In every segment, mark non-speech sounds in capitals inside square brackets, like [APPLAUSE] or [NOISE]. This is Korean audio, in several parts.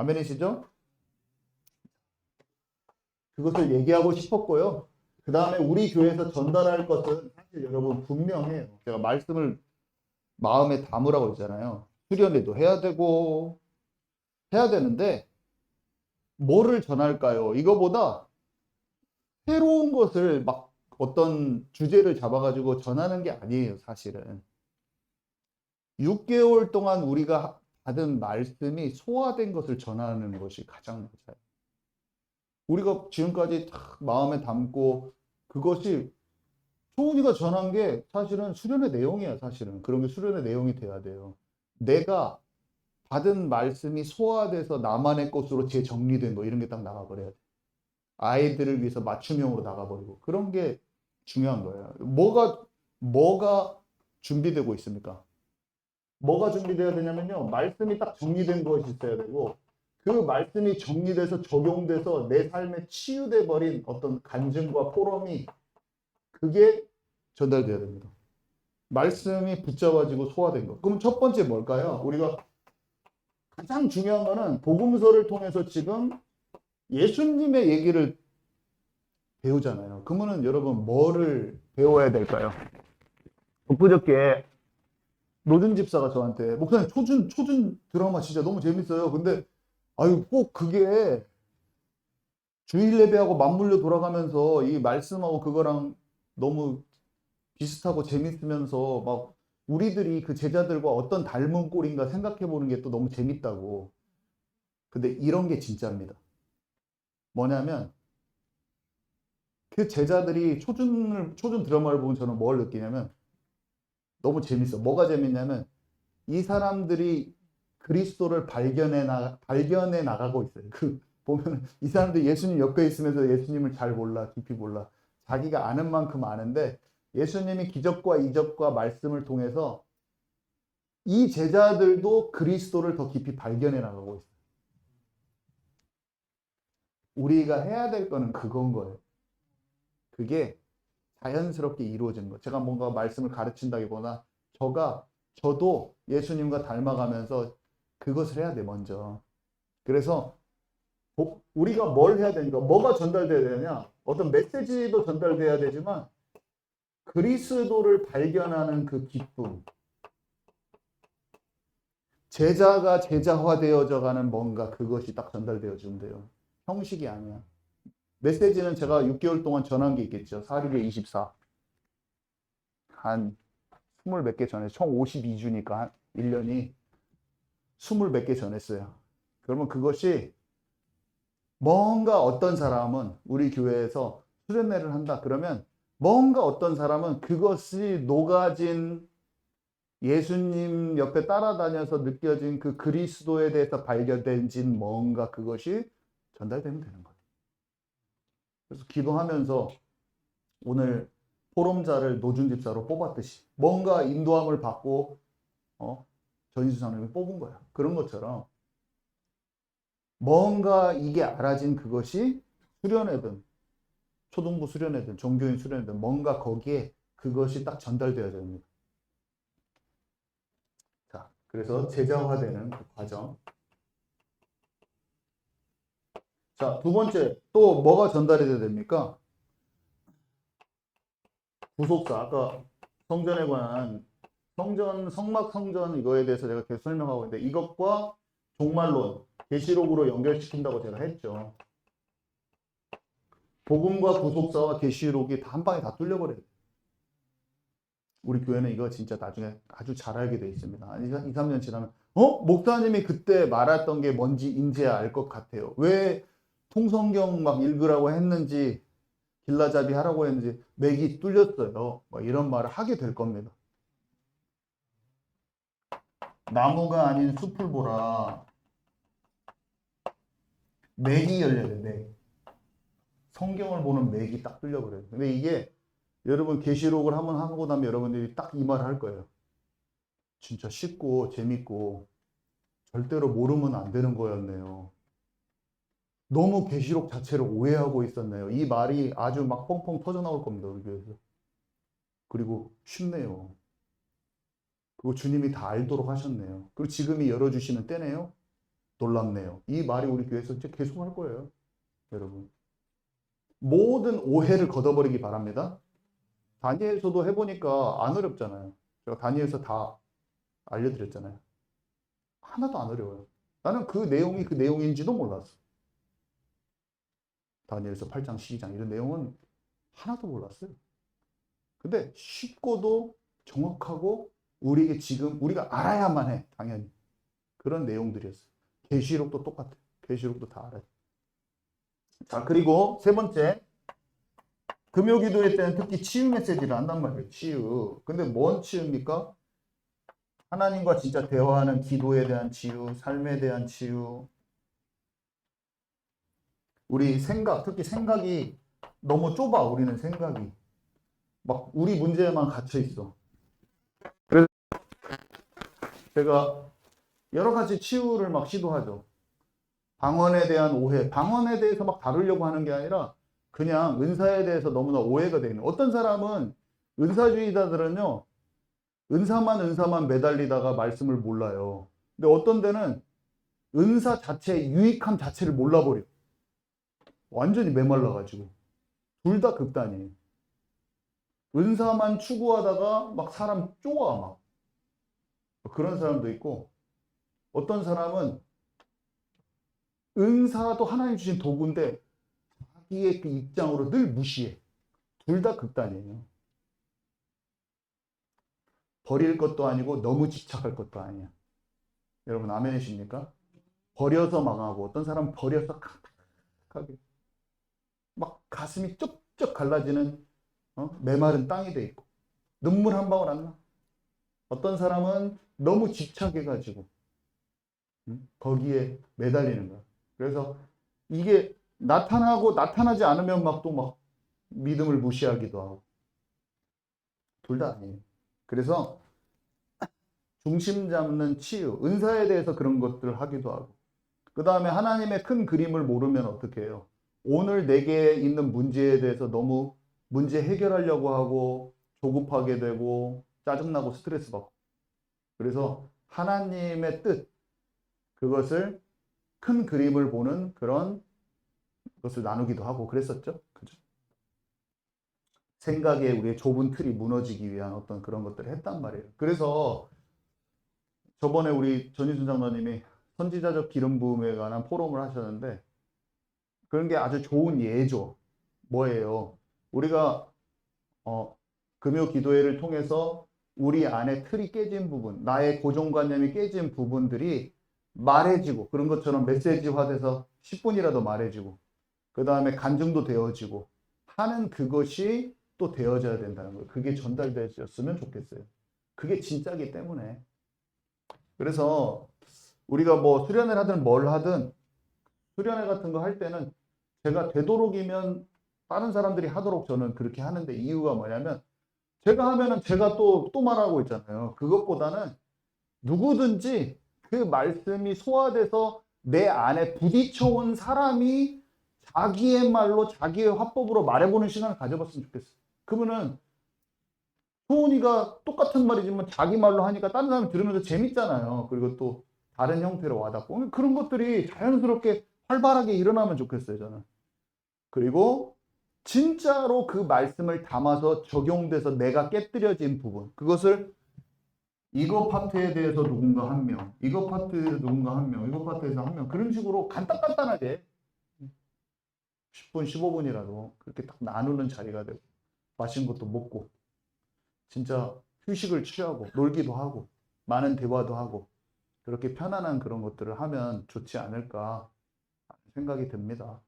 아멘이시죠? 그것을 얘기하고 싶었고요. 그 다음에 우리 교회에서 전달할 것은 사실 여러분 분명해요. 제가 말씀을 마음에 담으라고 했잖아요. 수련회도 해야 되고 해야 되는데 뭐를 전할까요? 이거보다 새로운 것을 막 어떤 주제를 잡아가지고 전하는 게 아니에요, 사실은. 6개월 동안 우리가 받은 말씀이 소화된 것을 전하는 것이 가장 맞아요. 우리가 지금까지 딱 마음에 담고 그것이 초은이가 전한 게 사실은 수련의 내용이야, 사실은. 그런 게 수련의 내용이 돼야 돼요. 내가 받은 말씀이 소화돼서 나만의 것으로 재정리된 거 이런 게 딱 나가버려야 돼. 아이들을 위해서 맞춤형으로 나가버리고 그런 게 중요한 거예요. 뭐가 뭐가 준비되고 있습니까? 뭐가 준비되어야 되냐면요. 말씀이 딱 정리된 것이 있어야 되고 그 말씀이 정리돼서 적용돼서 내 삶에 치유돼 버린 어떤 간증과 포럼이 그게 전달돼야 됩니다. 말씀이 붙잡아지고 소화된 것. 그럼 첫 번째 뭘까요? 우리가 가장 중요한 거는 복음서를 통해서 지금 예수님의 얘기를 배우잖아요. 그러면은 여러분 뭐를 배워야 될까요? 엊그저께 노준 집사가 저한테 목사님 초준 초준 드라마 진짜 너무 재밌어요. 근데 아유 꼭 그게 주일 예배하고 맞물려 돌아가면서 이 말씀하고 그거랑 너무 비슷하고 재밌으면서 막 우리들이 그 제자들과 어떤 닮은 꼴인가 생각해 보는 게 또 너무 재밌다고. 근데 이런 게 진짜입니다. 뭐냐면 그 제자들이 초준을 초준 드라마를 보면 저는 뭘 느끼냐면 너무 재밌어. 뭐가 재밌냐면 이 사람들이 그리스도를 발견해 나 발견해 나가고 있어요. 그 보면 이 사람들이 예수님 옆에 있으면서 예수님을 잘 몰라, 깊이 몰라. 자기가 아는 만큼 아는데 예수님이 기적과 이적과 말씀을 통해서 이 제자들도 그리스도를 더 깊이 발견해 나가고 있어요. 우리가 해야 될 거는 그건 거예요. 그게 자연스럽게 이루어지는 거. 제가 뭔가 말씀을 가르친다기보다 저가 저도 예수님과 닮아가면서 그것을 해야 돼 먼저. 그래서 복- 우리가 뭘 해야 되니까 뭐가 전달돼야 되냐? 어떤 메시지도 전달돼야 되지만 그리스도를 발견하는 그 기쁨. 제자가 제자화되어져 가는 뭔가 그것이 딱 전달되어지면 돼요. 형식이 아니야. 메시지는 제가 6개월 동안 전한 게 있겠죠. 4, 6에 24. 한 20 몇 개 전에, 총 52주니까 한 1년이 20 몇 개 전했어요. 그러면 그것이 뭔가 어떤 사람은 우리 교회에서 수련회를 한다. 그러면 뭔가 어떤 사람은 그것이 녹아진 예수님 옆에 따라다녀서 느껴진 그 그리스도에 대해서 발견된 뭔가 그것이 전달되면 되는 거예요. 그래서 기도하면서 오늘 포럼자를 노준 집사로 뽑았듯이 뭔가 인도함을 받고 어? 전희수 장님이 뽑은 거야. 그런 것처럼 뭔가 이게 알아진 그것이 수련회든 초등부 수련회든 종교인 수련회든 뭔가 거기에 그것이 딱 전달되어야 됩니다. 자, 그래서 제자화되는 그 과정. 자, 두 번째, 또 뭐가 전달이 돼야 됩니까? 구속사. 아까 성전에 관한 성전, 성막 성전 이거에 대해서 제가 계속 설명하고 있는데 이것과 종말론, 계시록으로 연결시킨다고 제가 했죠. 복음과 구속사와 계시록이 다한 방에 다 뚫려버려요. 우리 교회는 이거 진짜 나중에 아주 잘 알게 돼 있습니다. 한 2, 3년 지나면 어? 목사님이 그때 말했던 게 뭔지 이제 알것 같아요. 왜 통성경 막 읽으라고 했는지 길라잡이 하라고 했는지 맥이 뚫렸어요. 뭐 이런 말을 하게 될 겁니다. 나무가 아닌 숲을 보라. 맥이 열려야 돼, 맥. 성경을 보는 맥이 딱 뚫려버려요. 근데 이게 여러분 계시록을 한번 하고 나면 여러분들이 딱 이 말을 할 거예요. 진짜 쉽고 재밌고 절대로 모르면 안 되는 거였네요. 너무 계시록 자체를 오해하고 있었네요. 이 말이 아주 막 뻥뻥 터져 나올 겁니다. 우리 교회에서. 그리고 쉽네요. 그리고 주님이 다 알도록 하셨네요. 그리고 지금이 열어주시는 때네요. 놀랍네요. 이 말이 우리 교회에서 이제 계속 할 거예요. 여러분. 모든 오해를 걷어버리기 바랍니다. 다니엘서도 해보니까 안 어렵잖아요. 제가 다니엘서 다 알려드렸잖아요. 하나도 안 어려워요. 나는 그 내용이 그 내용인지도 몰랐어. 다니엘서 8장, 12장 이런 내용은 하나도 몰랐어요. 근데 쉽고도 정확하고 우리에게 지금 우리가 알아야만 해. 당연히. 그런 내용들이었어요. 계시록도 똑같아요. 계시록도 다 알아요. 자, 그리고 세 번째. 금요 기도회 때는 특히 치유 메시지를 한단 말이에요. 치유. 근데 뭔 치유입니까? 하나님과 진짜 대화하는 기도에 대한 치유, 삶에 대한 치유. 우리 생각, 특히 생각이 너무 좁아, 우리는 생각이. 막 우리 문제에만 갇혀 있어. 그래서 제가 여러 가지 치유를 막 시도하죠. 방언에 대한 오해, 방언에 대해서 막 다루려고 하는 게 아니라 그냥 은사에 대해서 너무나 오해가 되는. 어떤 사람은 은사주의자들은요, 은사만 은사만 매달리다가 말씀을 몰라요. 근데 어떤 데는 은사 자체의 유익함 자체를 몰라버려. 완전히 메말라가지고. 둘 다 극단이에요. 은사만 추구하다가 막 사람 쪼아, 막. 그런 사람도 있고, 어떤 사람은 은사도 하나님 주신 도구인데, 자기의 그 입장으로 늘 무시해. 둘 다 극단이에요. 버릴 것도 아니고 너무 집착할 것도 아니야. 여러분 아멘이십니까? 버려서 망하고 어떤 사람 버려서 칵하게 막 가슴이 쪽쪽 갈라지는 어? 메마른 땅이 돼 있고 눈물 한 방울 안 나. 어떤 사람은 너무 집착해가지고 응? 거기에 매달리는 거야. 그래서 이게 나타나고 나타나지 않으면 막또막 믿음을 무시하기도 하고 둘 다 아니에요. 그래서 중심 잡는 치유, 은사에 대해서 그런 것들을 하기도 하고 그 다음에 하나님의 큰 그림을 모르면 어떻게 해요? 오늘 내게 있는 문제에 대해서 너무 문제 해결하려고 하고 조급하게 되고 짜증나고 스트레스 받고 그래서 하나님의 뜻 그것을 큰 그림을 보는 그런 것을 나누기도 하고 그랬었죠. 그죠? 생각에 우리의 좁은 틀이 무너지기 위한 어떤 그런 것들을 했단 말이에요. 그래서 저번에 우리 전희순 장로님이 선지자적 기름 부음에 관한 포럼을 하셨는데 그런 게 아주 좋은 예죠. 뭐예요? 우리가 어, 금요 기도회를 통해서 우리 안에 틀이 깨진 부분, 나의 고정관념이 깨진 부분들이 말해지고 그런 것처럼 메시지화돼서 10분이라도 말해지고 그 다음에 간증도 되어지고 하는 그것이 또 되어져야 된다는 거예요. 그게 전달되었으면 좋겠어요. 그게 진짜기 때문에. 그래서 우리가 뭐 수련회 하든 뭘 하든 수련회 같은 거 할 때는 제가 되도록이면 다른 사람들이 하도록 저는 그렇게 하는데 이유가 뭐냐면 제가 하면은 제가 또, 또 말하고 있잖아요. 그것보다는 누구든지 그 말씀이 소화돼서 내 안에 부딪혀온 사람이 자기의 말로 자기의 화법으로 말해보는 시간을 가져봤으면 좋겠어요. 그러면은 소은이가 똑같은 말이지만 자기 말로 하니까 다른 사람이 들으면서 재밌잖아요. 그리고 또 다른 형태로 와닿고 그런 것들이 자연스럽게 활발하게 일어나면 좋겠어요. 저는. 그리고 진짜로 그 말씀을 담아서 적용돼서 내가 깨뜨려진 부분 그것을 이거 파트에 대해서 누군가 한 명, 이거 파트에 대해서 누군가 한 명, 이거 파트에서 한 명 그런 식으로 간단간단하게 10분, 15분이라도 그렇게 딱 나누는 자리가 되고 맛있는 것도 먹고 진짜 휴식을 취하고 놀기도 하고 많은 대화도 하고 그렇게 편안한 그런 것들을 하면 좋지 않을까 생각이 듭니다.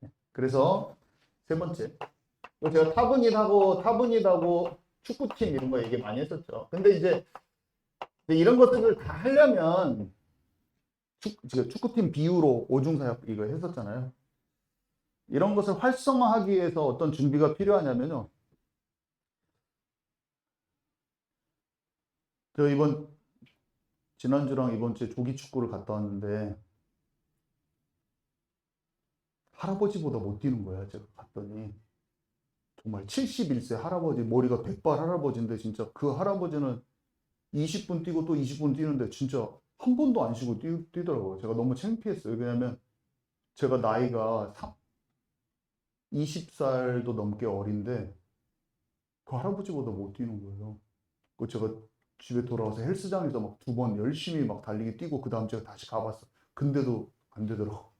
네. 그래서 세 번째 제가 타분이하고 타분이하고 축구팀 이런 거 얘기 많이 했었죠. 근데 이제 이런 것들을 다 하려면 축, 축구팀 비유로 오중사역 이거 했었잖아요. 이런 것을 활성화하기 위해서 어떤 준비가 필요하냐면요. 저 이번 지난주랑 이번 주에 조기 축구를 갔다 왔는데 할아버지보다 못 뛰는 거야. 제가 갔더니 정말 71세 할아버지 머리가 백발 할아버지인데 진짜 그 할아버지는 20분 뛰고 또 20분 뛰는데 진짜 한 번도 안 쉬고 뛰, 뛰더라고요. 제가 너무 창피했어요. 왜냐면 제가 나이가 3, 20살도 넘게 어린데 그 할아버지보다 못 뛰는 거예요. 그 제가 집에 돌아와서 헬스장에서 막 두 번 열심히 막 달리기 뛰고 그 다음 주에 다시 가봤어. 근데도 안 되더라고.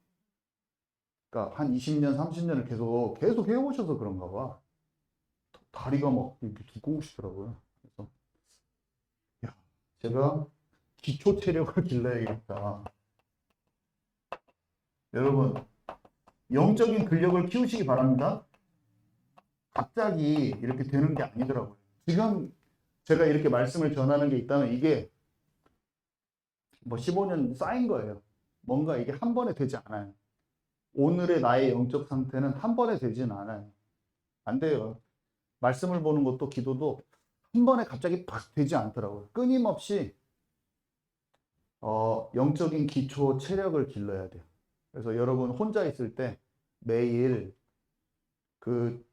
그러니까 한 20년, 30년을 계속 계속 해오셔서 그런가 봐. 다리가 막 이렇게 두꺼우시더라고요. 그래서 야, 제가 기초 체력을 [LAUGHS] 길러야겠다. 여러분, 영적인 근력을 키우시기 바랍니다. 갑자기 이렇게 되는 게 아니더라고요. 지금 제가 이렇게 말씀을 전하는 게 있다면 이게 뭐 15년 쌓인 거예요. 뭔가 이게 한 번에 되지 않아요. 오늘의 나의 영적 상태는 한 번에 되진 않아요. 안 돼요. 말씀을 보는 것도 기도도 한 번에 갑자기 팍 되지 않더라고요. 끊임없이 어, 영적인 기초 체력을 길러야 돼요. 그래서 여러분 혼자 있을 때 매일 그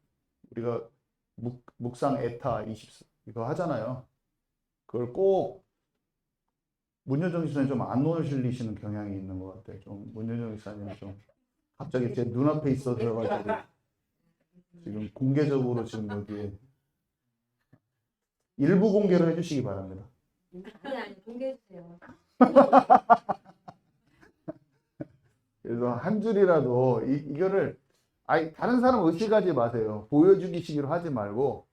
우리가 묵, 묵상 에타 20 이거 하잖아요. 그걸 꼭 문효정 기사님 좀 안 놓으시는 경향이 있는 것 같아요. 좀 문효정 기사님 좀 갑자기 제 눈앞에 있어서가지고 지금 공개적으로 지금 여기에 일부 공개를 해주시기 바랍니다. 아니 아니 공개해 주세요. [LAUGHS] 그래서 한 줄이라도 이, 이거를 아니 다른 사람 의식하지 마세요. 보여주기식으로 하지 말고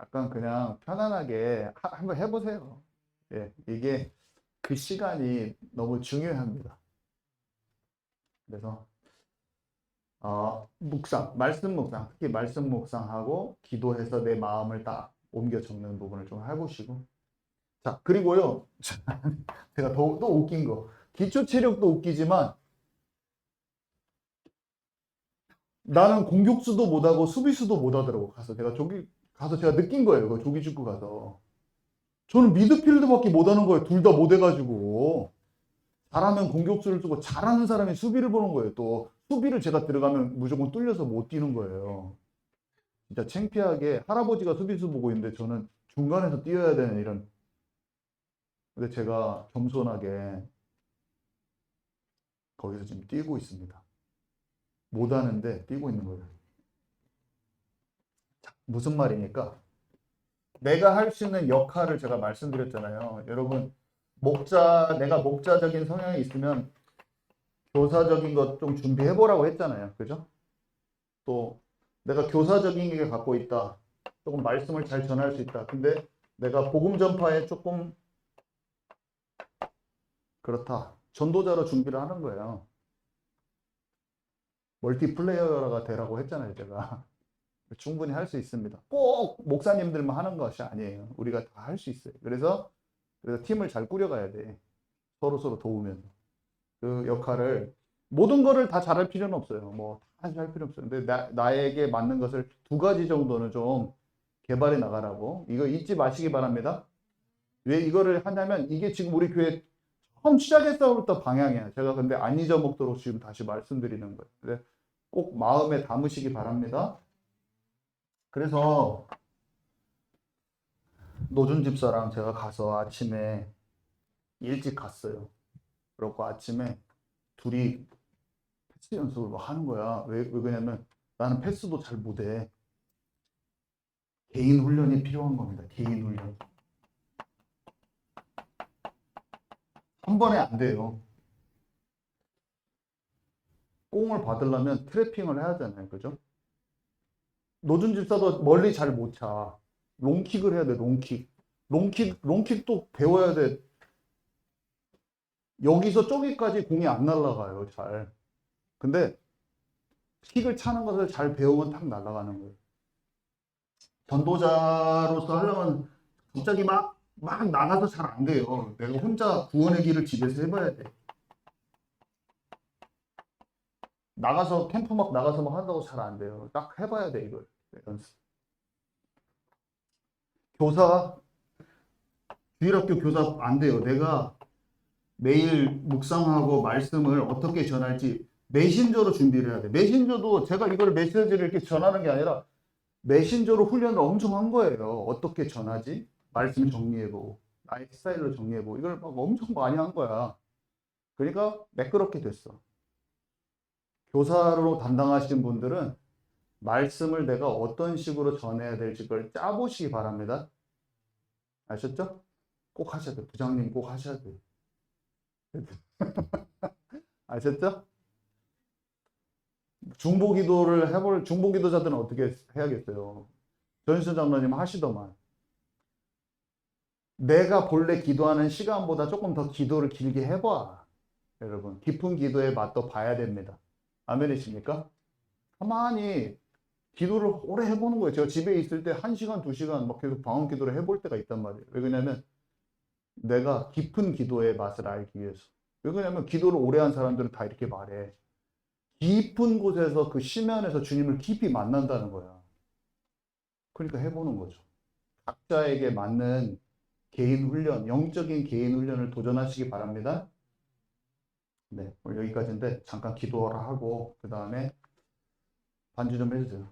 약간 그냥 편안하게 하- 한번 해보세요. 예, 이게 그 시간이 너무 중요합니다. 그래서 어, 묵상, 말씀 묵상, 특히 말씀 묵상하고 기도해서 내 마음을 딱 옮겨 적는 부분을 좀 해보시고. 자 그리고요. [LAUGHS] 제가 더, 또 웃긴 거. 기초 체력도 웃기지만 나는 공격수도 못하고 수비수도 못하더라고 가서. 제가 저기 가서 제가 느낀 거예요 그 조기 축구 가서. 저는 미드필드밖에 못하는 거예요 둘 다 못해가지고 잘하면 공격수를 쓰고 잘하는 사람이 수비를 보는 거예요 또 수비를 제가 들어가면 무조건 뚫려서 못 뛰는 거예요 진짜 창피하게 할아버지가 수비수 보고 있는데 저는 중간에서 뛰어야 되는 이런 근데 제가 겸손하게 거기서 지금 뛰고 있습니다 못하는데 뛰고 있는 거예요. 자, 무슨 말이니까? 내가 할 수 있는 역할을 제가 말씀드렸잖아요. 여러분, 목자, 내가 목자적인 성향이 있으면 교사적인 것 좀 준비해 보라고 했잖아요. 그죠? 또 내가 교사적인 게 갖고 있다. 조금 말씀을 잘 전할 수 있다. 근데 내가 복음 전파에 조금 그렇다. 전도자로 준비를 하는 거예요. 멀티플레이어가 되라고 했잖아요, 제가. [LAUGHS] 충분히 할 수 있습니다. 꼭 목사님들만 하는 것이 아니에요. 우리가 다 할 수 있어요. 그래서, 그래서 팀을 잘 꾸려가야 돼. 서로 서로 도우면. 그 역할을, 모든 거를 다 잘할 필요는 없어요. 뭐, 다 할 필요 없어요. 근데 나, 나에게 맞는 것을 두 가지 정도는 좀 개발해 나가라고. 이거 잊지 마시기 바랍니다. 왜 이거를 하냐면, 이게 지금 우리 교회 처음 시작했서부터 방향이야. 제가 근데 안 잊어먹도록 지금 다시 말씀드리는 거예요. 꼭 마음에 담으시기 바랍니다. 그래서 노준 집사랑 제가 가서 아침에 일찍 갔어요. 그러고 아침에 둘이 패스 연습을 막 하는 거야. 왜, 왜 그러냐면 나는 패스도 잘 못해. 개인 훈련이 필요한 겁니다. 개인 훈련. 한 번에 안 돼요. 공을 받으려면 트래핑을 해야 되잖아요. 그죠? 노준 집사도 멀리 잘 못 차. 롱킥을 해야 돼, 롱킥. 롱킥, 롱킥도 배워야 돼. 여기서 저기까지 공이 안 날아가요, 잘. 근데 킥을 차는 것을 잘 배우면 탁 날아가는 거예요. 전도자로서 하려면 갑자기 막, 막 나가서 잘 안 돼요. 내가 혼자 구원의 길을 집에서 해봐야 돼. 나가서 캠프 막 나가서 막 한다고 잘 안 돼요. 딱 해봐야 돼 이걸 연습. 교사 주일학교 교사 안 돼요. 내가 매일 묵상하고 말씀을 어떻게 전할지 메신저로 준비를 해야 돼. 메신저도 제가 이걸 메시지를 이렇게 전하는 게 아니라 메신저로 훈련을 엄청 한 거예요. 어떻게 전하지? 말씀 정리해보고 나의 스타일로 정리해보고 이걸 막 엄청 많이 한 거야. 그러니까 매끄럽게 됐어. 교사로 담당하신 분들은 말씀을 내가 어떤 식으로 전해야 될지 그걸 짜보시기 바랍니다. 아셨죠? 꼭 하셔야 돼요. 부장님 꼭 하셔야 돼요. [LAUGHS] 아셨죠? 중보 기도를 해볼, 중보 기도자들은 어떻게 해야겠어요? 전수 장로님 하시더만. 내가 본래 기도하는 시간보다 조금 더 기도를 길게 해봐. 여러분, 깊은 기도의 맛도 봐야 됩니다. 아멘이십니까? 가만히 기도를 오래 해보는 거예요. 제가 집에 있을 때 1시간, 2시간 막 계속 방언 기도를 해볼 때가 있단 말이에요. 왜 그러냐면 내가 깊은 기도의 맛을 알기 위해서. 왜 그러냐면 기도를 오래 한 사람들은 다 이렇게 말해. 깊은 곳에서 그 심연에서 주님을 깊이 만난다는 거야. 그러니까 해보는 거죠. 각자에게 맞는 개인 훈련, 영적인 개인 훈련을 도전하시기 바랍니다. 네, 오늘 여기까지인데 잠깐 기도하라 하고 그 다음에 반주 좀 해주세요.